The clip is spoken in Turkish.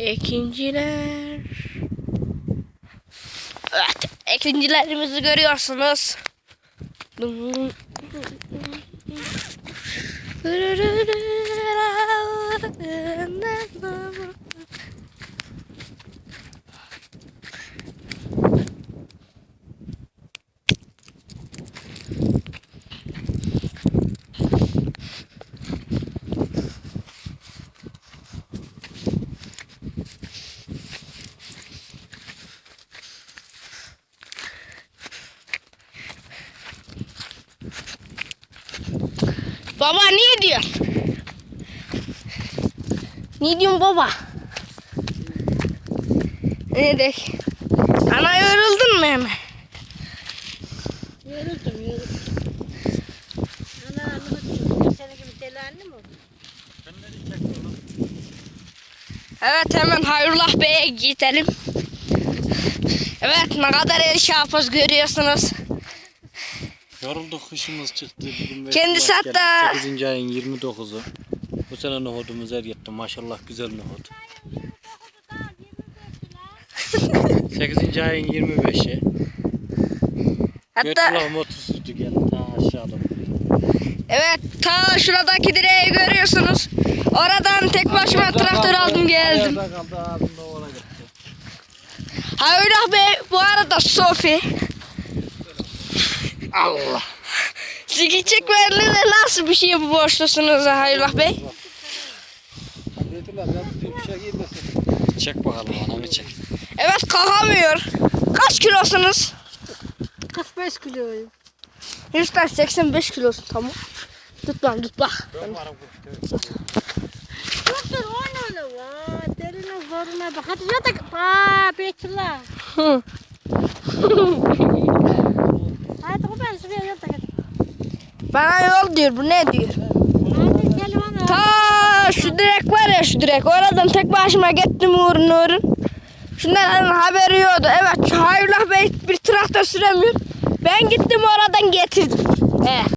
Ekinciler. Evet, ekincilerimizi görüyorsunuz. Baba ne diyorsun? Ne diyorsun baba? Ne de? Ana yoruldun mu hemen? Yoruldum yoruldum. Ana anlamak Senin gibi deli anne mi? Evet hemen Hayrullah Bey'e gidelim. Evet ne kadar el şapız görüyorsunuz. Yorulduk kışımız çıktı. Bugün Kendisi hatta- geldi. 8. ayın 29'u. Bu sene nohudumuz er gitti. Maşallah güzel nohut. 8. ayın 25'i. Hatta Götürler motor sürdü geldi ta aşağıda. evet ta şuradaki direği görüyorsunuz. Oradan tek başıma traktör aldım geldim. Ayarda kaldı ağzında oğla gitti. Hayrullah Bey bu arada Sofi. Allah. Sigi çekmeli de nasıl bir şey bu boşlusunuz Hayrullah Bey? Bir şey giymesin. Çek bakalım ananı çek. Evet kalkamıyor. Kaç kilosunuz? 45 kiloyum. Yüzden 85 kilosun tamam. Tut lan tut bak. Dur dur oyna öyle va. Derinin zoruna bak. Hadi yatak. Aa Beytullah. Hı. Hadi o ben şuraya yatak. hadi. Bana yol diyor bu ne diyor? Ta şu direk var ya şu direk. Oradan tek başıma gittim uğrun uğrun. Şundan haberi yoktu. Evet Hayrullah Bey bir traktör süremiyor. Ben gittim oradan getirdim. He.